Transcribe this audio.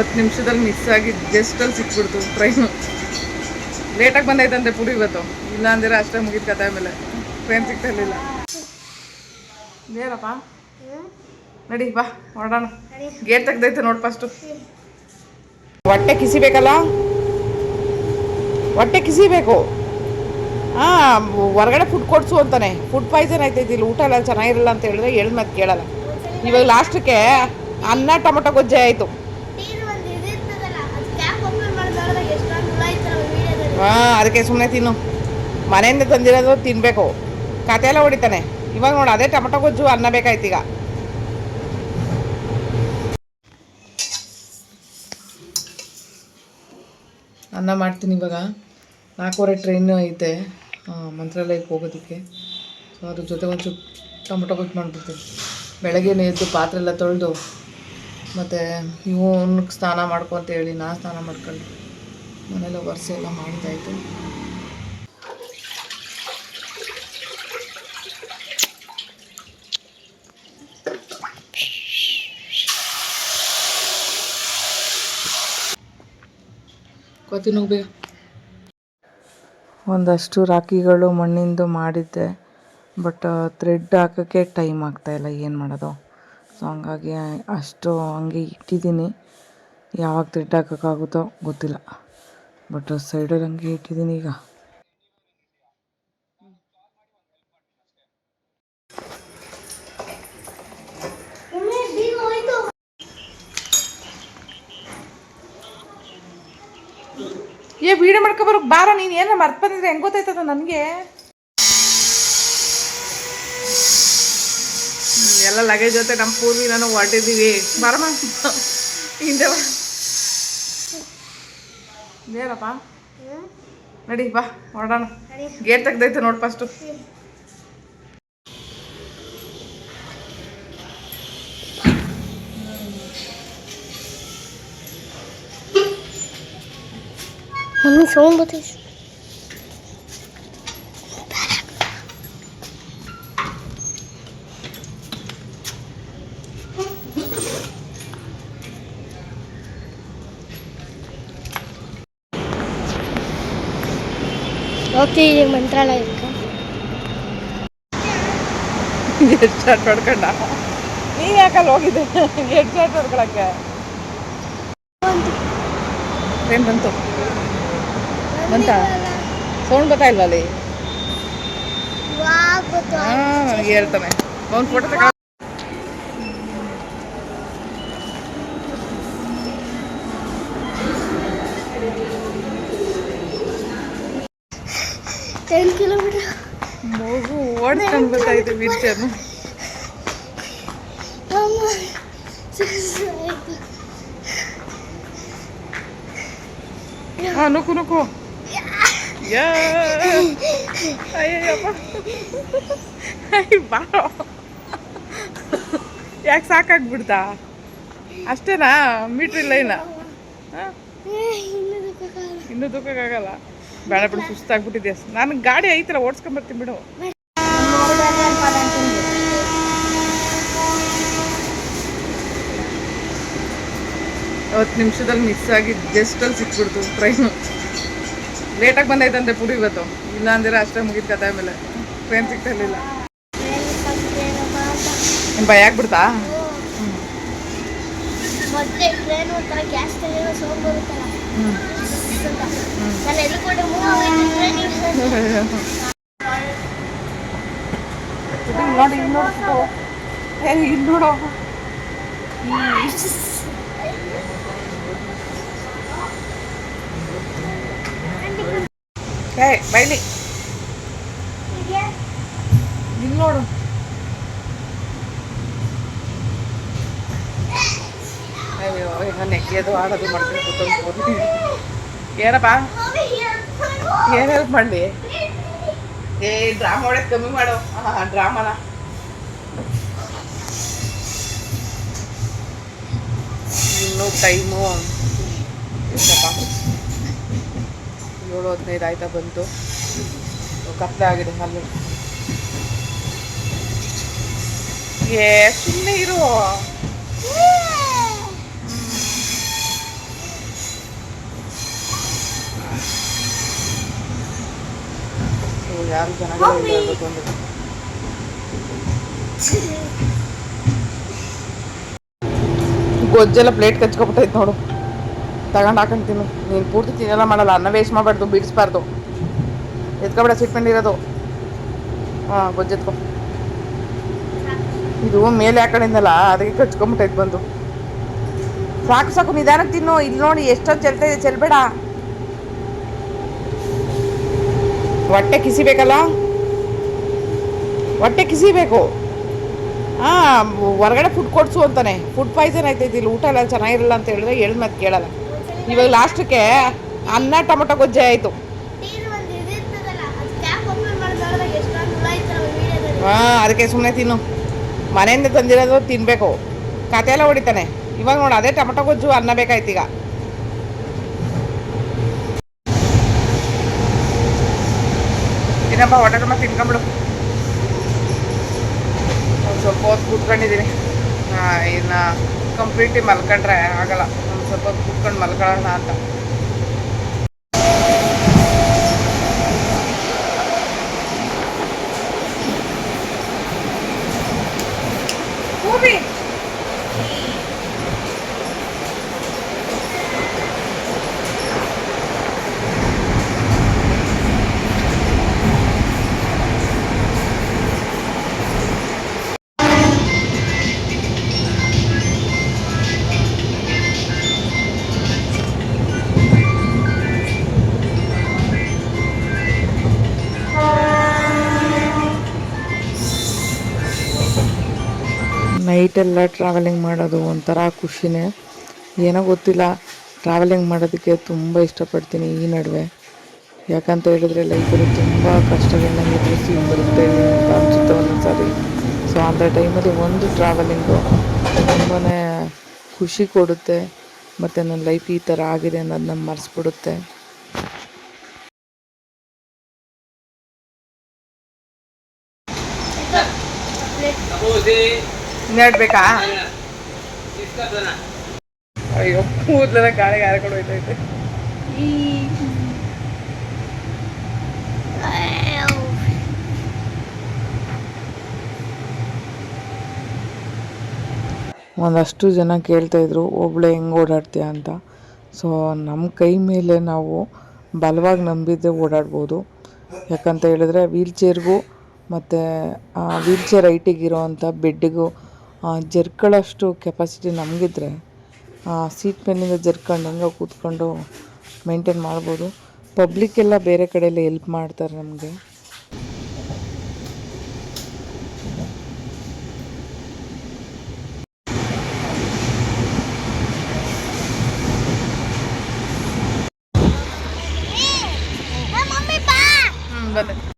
ಹತ್ತು ನಿಮಿಷದಲ್ಲಿ ಮಿಸ್ ಆಗಿ ಜಸ್ಟಲ್ಲಿ ಸಿಕ್ಬಿಡ್ತು ಟ್ರೈನು ಲೇಟಾಗಿ ಬಂದೈತಂತೆ ಪುಡಿ ಇವತ್ತು. ಇಲ್ಲ ಅಂದ್ರೆ ಅಷ್ಟೇ ಮುಗಿದ ಕತೆ ಆಮೇಲೆ. ಟ್ರೈನ್ ಸಿಗ್ತಿರ್ಲಿಲ್ಲ ಏನಪ್ಪ ನಡಿ, ಬಾ, ಹೊರಡೋಣ. ಗೇಟ್ ತೆಗ್ದೈತೆ ನೋಡಿ ಫಸ್ಟು ಹೊಟ್ಟೆ ಕಿಸಿಬೇಕಲ್ಲ? ಹೊಟ್ಟೆ ಕಿಸಿಬೇಕು. ಹಾಂ ಹೊರಗಡೆ ಫುಡ್ ಕೊಡ್ಸು ಅಂತಾನೆ. ಫುಡ್ ಪಾಯ್ಸನ್ ಆಯ್ತೈತಿ ಇಲ್ಲಿ. ಊಟ ಎಲ್ಲ ಚೆನ್ನಾಗಿರಲ್ಲ ಅಂತ ಹೇಳಿದ್ರೆ ಹೇಳ್ ಮತ್ತೆ ಕೇಳಲ್ಲ. ಇವಾಗ ಲಾಸ್ಟಕ್ಕೆ ಅನ್ನ, ಟೊಮೊಟೊ ಗೊಜ್ಜೆ ಆಯಿತು. ಹಾಂ, ಅದಕ್ಕೆ ಸುಮ್ಮನೆ ತಿನ್ನು. ಮನೆಯಿಂದ ತಂದಿರೋದು ತಿನ್ನಬೇಕು ಕತೆ ಎಲ್ಲ ಹೊಡಿತಾನೆ. ಇವಾಗ ನೋಡಿ, ಅದೇ ಟೊಮೆಟೊ ಗೊಜ್ಜು, ಅನ್ನ ಬೇಕಾಯ್ತು ಈಗ. ಅನ್ನ ಮಾಡ್ತೀನಿ ಇವಾಗ. ನಾಲ್ಕೂವರೆ ಟ್ರೈನು ಐತೆ ಮಂತ್ರಾಲಯಕ್ಕೆ ಹೋಗೋದಕ್ಕೆ. ಸೊ ಅದ್ರ ಜೊತೆ ಒಂಚೂರು ಟೊಮೊಟೊ ಗೊಜ್ಜು ಮಾಡಿಬಿಡ್ತೀನಿ. ಬೆಳಗ್ಗೆನೇ ಎದ್ದು ಪಾತ್ರೆ ಎಲ್ಲ ತೊಳೆದು, ಮತ್ತು ಇವನು ಸ್ನಾನ ಮಾಡ್ಕೊಂತ ಹೇಳಿ, ನಾ ಸ್ನಾನ ಮಾಡ್ಕೊಂಡು. ಮನೆಲ್ಲ ಒರೆಸಿ ಎಲ್ಲ ಮಾಡ್ತಾ ಕೊತ್ತೀನಿ ಒಂದಷ್ಟು ರಾಖಿಗಳು ಮಣ್ಣಿಂದು ಮಾಡಿದ್ದೆ, ಬಟ್ ಥ್ರೆಡ್ ಹಾಕೋಕ್ಕೆ ಟೈಮ್ ಆಗ್ತಾಯಿಲ್ಲ ಏನು ಮಾಡೋದು. ಸೊ ಹಂಗಾಗಿ ಅಷ್ಟು ಹಂಗೆ ಇಟ್ಟಿದ್ದೀನಿ. ಯಾವಾಗ ಥ್ರೆಡ್ ಹಾಕೋಕ್ಕಾಗುತ್ತೋ ಗೊತ್ತಿಲ್ಲ. ಬಟ್ ಸೈಡಲ್ಲಿ ಹಂಗೆ ಇಟ್ಟಿದ್ದೀನಿ ಈಗ. ಏ ವೀಡಿಯೋ ಮಾಡ್ಕೊಬರೋಕೆ ಬಾರ. ನೀನು ಏನೋ ಮರ್ತು ಬಂದಿದ್ರೆ ಹೆಂಗೆ ಗೊತ್ತಾಯ್ತದ ನನಗೆ? ಎಲ್ಲ ಲಗೇಜ್ ಜೊತೆ ನಮ್ಮ ಪೂರ್ವಿ ನಾನು ಹೊರಟಿದ್ದೀವಿ ಬರಮ್ಮ. ಹಿಂದೆ ಬಾ ಏನಪ್ಪ ನಡಿ ಬಾ ಹೊರಡೋಣ. ಗೇಟ್ ತೆಗ್ದೈತೆ ನೋಡಿ ಫಸ್ಟು ಮಮ್ಮಿ ಸೌಂಡ್ ಬರ್ತೈತಿ ಹೋಗ್ತಿದ್ದೀವಿ ಮಂತ್ರಾಲಯಕ್ಕೆ. ಹೆಡ್ ಶಾಟ್ ಹೊಡ್ಕೊಂಡ? ನೀನು ಯಾಕಲ್ಲಿ ಹೋಗಿದ್ದೆ? Head shot ಹೊಡ್ಕೊಳಕ್ಕೆ? ಟ್ರೈನ್ ಬಂತು? ಬಂತಾ? ಸೌಂಡ್ ಬರ್ತಾ ಇಲ್ವಾ ಅಲ್ಲಿ ಹಾಂ ನನಗೆ ಹೇಳ್ತಾನೆ. ಒಂದು ಫೋಟೋ ತಗ ಟೆನ್ ಕಿಲೋಮೀಟರ್. ಮಗು ಓಡ್ಕೊಂಡು ಬರ್ತಾಯಿದೆ ಬೀಚನ್ನು. ಹಾ ನುಕು ಅಯ್ಯ ಬಾರೋ ಯಾಕೆ ಸಾಕಾಗ್ಬಿಡ್ತಾ? ಅಷ್ಟೇನಾ? ಮೀಟ್ರ್ ಇಲ್ಲ ಇನ್ನ. ಇನ್ನೂ ದುಃಖಕ್ಕಾಗಲ್ಲ. ಬೇಡ ಬಿಡು ಸುಸ್ತಾಗ್ಬಿಟ್ಟಿದೆ ನಾನು ಗಾಡಿ ಐತಲ್ಲ ಓಡಿಸ್ಕೊಂಬರ್ತೀನಿ ಬಿಡು. ಅವತ್ತು ನಿಮಿಷದಲ್ಲಿ ಮಿಸ್ ಆಗಿ ಜಸ್ಟಲ್ಲಿ ಸಿಕ್ಬಿಡ್ತು ಟ್ರೈನು ಲೇಟಾಗಿ ಬಂದೈತಂತೆ ಪುಡಿ ಇವತ್ತು. ಇಲ್ಲ ಅಂದ್ರೆ ಅಷ್ಟೇ ಮುಗಿದ ಕತೆ ಆಮೇಲೆ. ಟ್ರೈನ್ ಸಿಗ್ತಾ ಇರಲಿಲ್ಲ. ನಿಮ್ಮ ಭಯ ಆಗ್ಬಿಡ್ತಾ? ಹ್ಞೂ ಅಂತ. ನಾನು ಎದ್ರುಕೊಂಡೆ ಮೂವ್ ಆಗೋಯ್ತು ಟ್ರೈನಿಗೆ ನೋಡಿ ಇಲ್ಲಿ ನೋಡ್ಬಿಟ್ಟು ಏ ಇಲ್ಲಿ ನೋಡು ಏ ಬೈಲಿ ಏನಪ್ಪ? ಏನು ಹೆಲ್ಪ್ ಮಾಡಲಿ? ಏ ಡ್ರಾಮಾ ಒಳಗೆ ಕಮ್ಮಿ ಮಾಡು. ಹಾಂ ಡ್ರಾಮಾನ ಇನ್ನು ಟೈಮು ಏಳು ಹದಿನೈದು ಆಯ್ತಾ ಬಂತು. ಕತ್ಲೆ ಆಗಿದೆ ಅಲ್ಲಿ. ಏ ಸುಮ್ಮನೆ ಇರು. ಯಾರು ಚೆನ್ನಾಗಿಲ್ಲ ಇರಬೇಕು ಅಂದ್ರೆ ಗೊಜ್ಜೆಲ್ಲ ಪ್ಲೇಟ್ ಕಚ್ಕೊಬಿಟ್ಟೈತೆ ನೋಡು ತಗೊಂಡು ಹಾಕೊಂಡು ತಿನ್ನು ನೀನು ಪೂರ್ತಿ ತಿನ್ನಲ್ಲ ಮಾಡಲ್ಲ ಅನ್ನ ವೇಸ್ಟ್ ಮಾಡಬಾರ್ದು ಬಿಡಿಸ್ಬಾರ್ದು ಎತ್ಕೊಬೇಡ ಸಿಟ್ಕೊಂಡಿರೋದು ಹಾಂ ಗೊಜ್ಜೆತ್ಕೊ ಇದು ಮೇಲೆ ಹಾಕೊಂಡಿದ್ದಲ್ಲ ಅದಕ್ಕೆ ಕಚ್ಕೊಂಬಿಟ್ಟೈತೆ ಬಂದು ಸಾಕು ಸಾಕು ನಿಧಾನಕ್ಕೆ ತಿನ್ನು ಇಲ್ಲಿ ನೋಡಿ ಎಷ್ಟೊಂದು ಚೆಲ್ತಾ ಇದೆ ಚೆಲ್ಬೇಡ ಹೊಟ್ಟೆ ಕಿಸಿಬೇಕಲ್ಲ? ಹೊಟ್ಟೆ ಕಿಸಿಬೇಕು. ಹಾಂ ಹೊರಗಡೆ ಫುಡ್ ಕೊಡ್ಸು ಅಂತಾನೆ. ಫುಡ್ ಪಾಯ್ಸನ್ ಆಯ್ತೈತಿ ಇಲ್ಲಿ. ಊಟ ಎಲ್ಲ ಚೆನ್ನಾಗಿರಲ್ಲ ಅಂತ ಹೇಳಿದ್ರೆ ಹೇಳ್ದ ಮತ್ತೆ ಕೇಳಲ್ಲ. ಇವಾಗ ಲಾಸ್ಟಕ್ಕೆ ಅನ್ನ ಟೊಮೊಟೊ ಗೊಜ್ಜೆ ಆಯಿತು. ಹುಳ ಹಾಂ ಅದಕ್ಕೆ ಸುಮ್ಮನೆ ತಿನ್ನು. ಮನೆಯಿಂದ ತಂದಿರೋದು ತಿನ್ನಬೇಕು ಕತೆ ಎಲ್ಲ ಹೊಡಿತಾನೆ. ಇವಾಗ ನೋಡು ಅದೇ ಟೊಮೊಟೊ ಗೊಜ್ಜು ಅನ್ನ ಬೇಕಾಯ್ತು ಈಗ. ಇನ್ನಪ್ಪ ಹೊಟ್ಟೆ ತಿನ್ಕೊಂಬಿಡು. ಒಂದು ಸ್ವಲ್ಪ ಹೊತ್ತು ಕೂತ್ಕೊಂಡಿದ್ದೀನಿ ಇನ್ನು ಕಂಪ್ಲೀಟ್ಲಿ ಮಲ್ಕೊಂಡ್ರೆ ಆಗಲ್ಲ. ಒಂದು ಸ್ವಲ್ಪ ಹೊತ್ತು ಕೂತ್ಕೊಂಡು ಮಲ್ಕೊಳ್ಳೋಣ ಅಂತ. ನೈಟೆಲ್ಲ ಟ್ರಾವೆಲಿಂಗ್ ಮಾಡೋದು ಒಂಥರ ಖುಷಿನೇ. ಏನೋ ಗೊತ್ತಿಲ್ಲ ಟ್ರಾವೆಲಿಂಗ್ ಮಾಡೋದಕ್ಕೆ ತುಂಬ ಇಷ್ಟಪಡ್ತೀನಿ ಈ ನಡುವೆ. ಯಾಕಂತ ಹೇಳಿದ್ರೆ ಲೈಫಲ್ಲಿ ತುಂಬ ಕಷ್ಟಗಳನ್ನ ಎದುರಿಸಿ ಬರುತ್ತೆ ಅಂತ ಅನ್ಸುತ್ತೆ ಒಂದೊಂದ್ಸಾರಿ. ಸೊ ಅಂಥ ಟೈಮಲ್ಲಿ ಒಂದು ಟ್ರಾವೆಲಿಂಗು ತುಂಬಾ ಖುಷಿ ಕೊಡುತ್ತೆ, ಮತ್ತು ನನ್ನ ಲೈಫ್ ಈ ಥರ ಆಗಿದೆ ಅನ್ನೋದನ್ನ ಮರೆಸ್ಬಿಡುತ್ತೆ. ಇನ್ನೆರಡು ಬೇಕಾ ಅಯ್ಯೋ ಕೂದಲೆಲ್ಲ ಗಾಳಿಗೆ ಹಾರ್ಕೊಂಡು ಹೋಯ್ತೈತೆ. ಒಂದಷ್ಟು ಜನ ಕೇಳ್ತಾಯಿದ್ರು ಒಬ್ಳೆ ಹೆಂಗೆ ಓಡಾಡ್ತೀಯ ಅಂತ. ಸೊ ನಮ್ಮ ಕೈ ಮೇಲೆ ನಾವು ಬಲವಾಗಿ ನಂಬಿದ್ರೆ ಓಡಾಡ್ಬೋದು. ಯಾಕಂತ ಹೇಳಿದ್ರೆ ವೀಲ್ ಚೇರ್ಗೂ ಮತ್ತು ವೀಲ್ ಚೇರ್ ಹೈಟಿಗಿರೋ ಅಂಥ ಬೆಡ್ಡಿಗೂ ಜರ್ಕೊಳ್ಳೋಷ್ಟು ಕೆಪಾಸಿಟಿ ನಮಗಿದ್ರೆ ಸೀಟ್ ಮೇಲಿಂದ ಜರ್ಕೊಂಡು ಹಂಗೆ ಕೂತ್ಕೊಂಡು ಮೇಂಟೇನ್ ಮಾಡ್ಬೋದು. ಪಬ್ಲಿಕ್ಕೆಲ್ಲ ಬೇರೆ ಕಡೆಯಲ್ಲ ಎಲ್ಪ್ ಮಾಡ್ತಾರೆ ನಮಗೆ.